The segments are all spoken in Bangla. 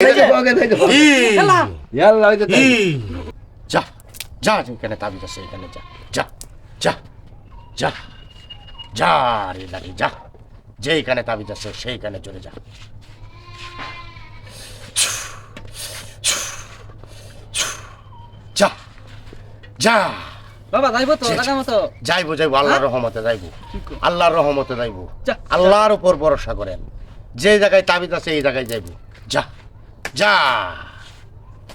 যে। যা যা যেখানে তাবিজ আছে এখানে যা যা যা যা যা রে লাগে যা। যেখানে তাবিজ আছে সেইখানে চলে যা। যা যা। বাবা যাইবো তো। মতো। যাইবো যাইবো আল্লাহর রহমতে যাইবো। আল্লাহর রহমতে যাইবো। যা। আল্লাহর উপর ভরসা করেন। যে জায়গায় তাবিজ আছে এই জায়গায় যাইবো। যা। যা।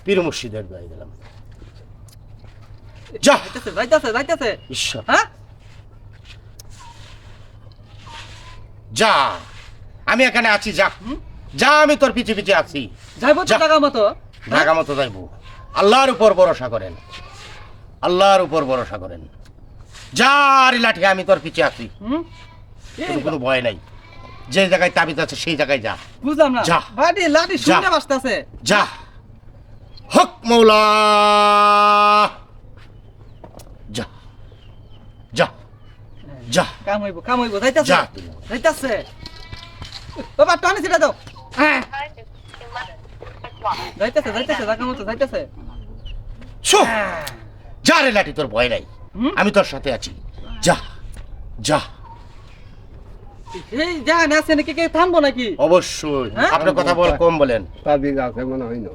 পীর মুর্শিদের গাই দিলাম। যা। যাইতেছে যাইতেছে যাইতেছে। ঈশ্বর। হ্যাঁ? যা। আমি এখানে আছি যা। যা আমি তোর পিছে পিছে আছি। যাইবো তো। টাকা মতো। ঢাকা মতো যাইবো। আল্লাহর উপর ভরসা করেন। আল্লাহর উপর ভরসা করেন। যা রে লাঠি আমি তোর পিছে আছি। কোনো ভয় নাই। যে জায়গায় তাবিজ আছে সেই জায়গায় যা। বুঝলাম না। যা। বাড়ি লাঠি যা। শুনতে বাসতেছে যা। হক মৌলা। যা। যা। যা। কাম হইবো কাম হইবো। যাইতেছে? যা। যাইতেছে? বাবা টানি ছেড়ে দাও। হ্যাঁ। যাইতেছে যাইতেছে টাকা মতো যাইতেছে। শো। যা রে লাঠি তোর ভয় নাই? আমি তোর সাথে আছি। যা। যা। এই আছে নাকি কে থামবো নাকি? অবশ্যই। হ্যাঁ? আপনার কথা বল কম বলেন। তাবিজ আছে মনে হয় না।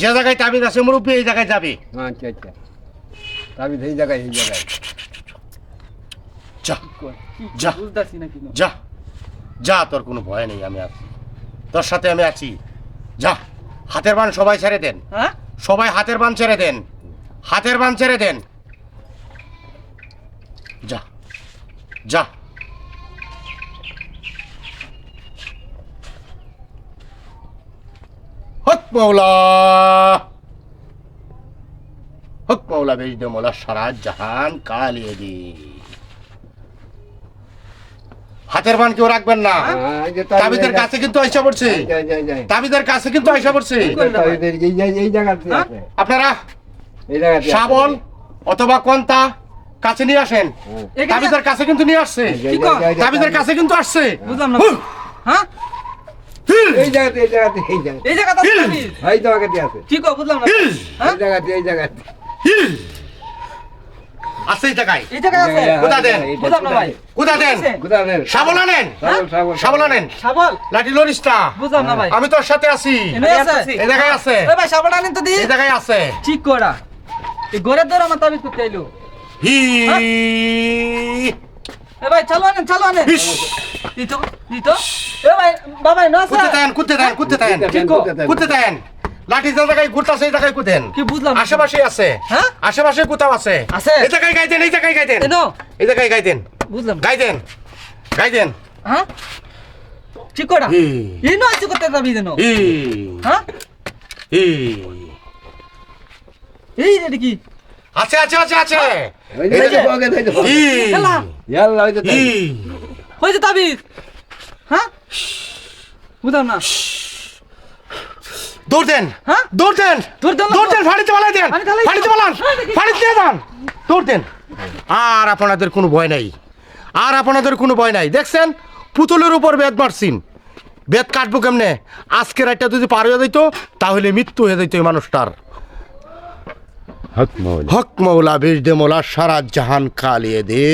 যে জায়গায় তাবিজ আছে মুরব্বী এই জায়গায় যাবে। আচ্ছা আচ্ছা। তাবিজ এই জায়গায় এই জায়গায়। যা যা। বুঝতাছি নাকি যা যা তোর কোনো ভয় নেই আমি আছি। তোর সাথে আমি আছি। যা হাতের বান সবাই ছেড়ে দেন। হ্যাঁ? সবাই হাতের বান ছেড়ে দেন। হাতের বান ছেড়ে দেন। যা যা হক মৌলা হক মৌলা বেজদে মৌলা সারা জাহান কালিয়ে দি হাতের বান কেউ রাখবেন না। হ্যাঁ, তাবিদের কাছে কিন্তু আইসা পড়ছে। তাবিদের কাছে কিন্তু আইসা পড়ছে। হ্যাঁ? আপনারা। শাবল অথবা কন্তা কাছে নিয়ে আসেন। তাবিদের কাছে কিন্তু নিয়ে আসছে। তাবিদের কাছে কিন্তু আসছে। বুঝলাম না। হ্যাঁ? এই জায়গাতে এই জায়গাতে এই জায়গাতে। এই জায়গাটা এই জায়গাতে আছে। কি কো বুঝলাম না। এই জায়গাতে এই জায়গাতে। আছে এই জায়গায়। এই জায়গায় আছে? কোথা দেন? বুঝলাম না ভাই। কোথা দেন? আছে? কোথায় শাবল আনেন? শাবল, শাবল, শাবল আনেন? শাবল। লাঠি লরিস না বুঝলাম না ভাই। আমি তোর সাথে আছি। আছে? এই জায়গায় আছে। ওই ভাই শাবল আনেন তো দি। এই জায়গায় আছে। ঠিক করা এই ঘরের দর আমার তাবিজ করতে আইলো। হি। এ ভাই চালো আনেন চালো আনেন। হিস। দিতো দিতো। এ ভাই বাবা না কুত্তে দেন কুত্তে দেন কুত্তে দেন কোথায় ঠিক নেন? কো? কোথায় নেন? কুত্তে দেন লাঠি যে জায়গায় ঘুরতাছে এই জায়গায় কুতেন কি বুঝলাম। আশেপাশে আছে। হ্যাঁ? আশেপাশে কোথাও আছে। আছে? এই জায়গায় গাইতেন এই জায়গায় গাইতেন এই জায়গায় গাইতেন বুঝলাম। গাইতেন গাইতেন হ্যাঁ? ঠিক করা? হি। এই নো আছে করতে তাবিজ এনো হ্যাঁ? এই রে কি? আছে আছে আছে আছে। এই এই যে যে- বগে, এই যে বগে। হি খেলা। ইয়াল্লা, ওই যে হি তাবিজ। হয়েছে তাবিজ। হ্যাঁ? বুঝলাম না। দৌড় দেন। হ্যাঁ? দৌড় দেন। দৌড় দেন দৌড় দেন ফাড়িতে পালাই দেন। ফাড়িতে ফাড়িতে পালান ফাড়িতে দিয়ে দেন দৌড় দেন। আর আপনাদের কোনো ভয় নাই। আর আপনাদের কোনো ভয় নাই। দেখছেন? পুতুলের উপর বেদ মারছিন। বেদ কাটবো কেমনে? আজকের একটা যদি পার হয়ে যেত তাহলে মৃত্যু হয়ে যেত এই মানুষটার। হক মৌলা। বীর দে মৌলা সারা জাহান কালিয়ে দে।